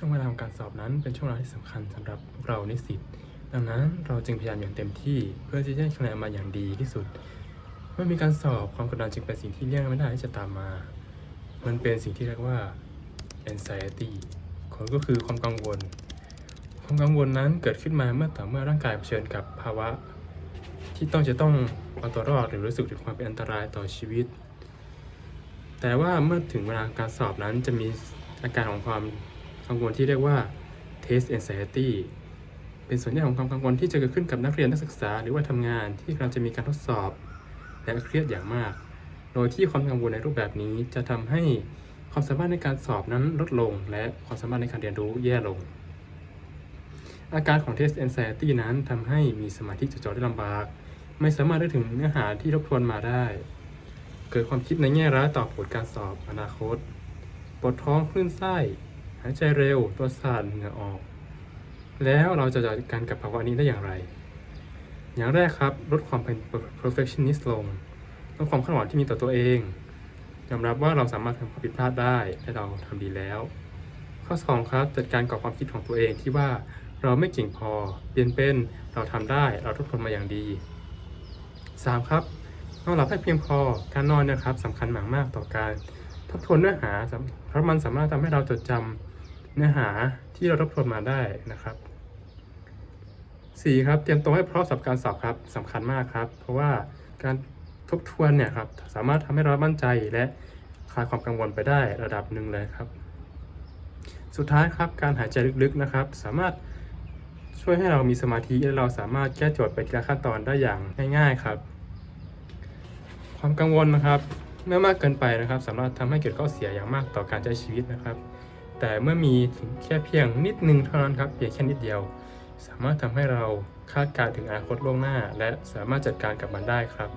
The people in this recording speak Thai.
ช่วงเวลาของการสอบนั้นเป็นช่วงเวลาที่สำคัญสำหรับพวกเรานิสิต ดังนั้นเราจึงพยายามอย่างเต็มที่เพื่อที่จะให้คะแนนมาอย่างดีที่สุด เมื่อมีการสอบความกดดันจึงเป็นสิ่งที่เลี่ยงไม่ได้ที่จะตามมา มันเป็นสิ่งที่เรียกว่า anxiety คนก็คือความกังวล ความกังวลนั้นเกิดขึ้นมาเมื่อต่อเมื่อร่างกายเผชิญกับภาวะ ที่ต้องจะต้องเอาตัวรอดหรือรู้สึกถึงความเป็นอันตรายต่อชีวิต แต่ว่าเมื่อถึงเวลาการสอบนั้นจะมีอาการของความ กังวลที่เรียกว่า test anxiety เป็นส่วนใหญ่ของความกังวลที่จะเกิดขึ้นกับนักเรียนนักศึกษา หรือว่าทำงานที่กำลังจะมีการทดสอบ และเครียดอย่างมาก โดยที่ความกังวลในรูปแบบนี้จะทำให้ความสามารถในการสอบนั้นลดลง และความสามารถในการเรียนรู้แย่ลง อาการของ test anxiety นั้นทำให้มีสมาธิจดจ่อได้ลำบาก ไม่สามารถได้ถึงเนื้อหาที่ทบทวนมาได้ เกิดความคิดในแง่ร้ายต่อผลการสอบอนาคตปวดท้องคลื่นไส้ หายใจเร็วตัวสั่นเหงื่อออก แล้วเราจะจัดการกับภาวะนี้ได้อย่างไร อย่างแรกครับลดความเป็น perfectionist ลงลดความคาดหวังที่มีต่อตัวเองยอมรับว่าเราสามารถทำความผิดพลาดได้และเราทำดีแล้ว ข้อ2ครับจัดการกับความคิดของตัวเองที่ว่าเราไม่เก่งพอเปลี่ยนเป็นเราทำได้เราทบทวนมาอย่างดี 3. ครับนอนหลับให้เพียงพอการนอนนะครับสำคัญมากๆต่อการทบทวนเนื้อหาเพราะมันสามารถทำให้เราจดจำ เนื้อหาที่เราทบทวนมาได้นะครับ 4. ครับเตรียมตัวให้พร้อมสำหรับการสอบครับสำคัญมากครับ เพราะว่าการทบทวนเนี่ยครับสามารถทำให้เรามั่นใจและคลายความกังวลไปได้ระดับหนึ่งเลยครับ สุดท้ายครับการหายใจลึกๆนะครับ สามารถช่วยให้เรามีสมาธิและเราสามารถแก้โจทย์ไปทีละขั้นตอนได้อย่างง่าย ๆครับ ความกังวลนะครับ เมื่อมากเกินไปนะครับ สามารถทำให้เกิดข้อเสียอย่างมากต่อการใช้ชีวิตนะครับ แต่เมื่อมีถึงแค่เพียงนิดนึงเท่านั้นครับเพียงแค่นิดเดียว สามารถทำให้เราคาดการณ์ถึงอนาคตล่วงหน้า และสามารถจัดการกับมันได้ครับ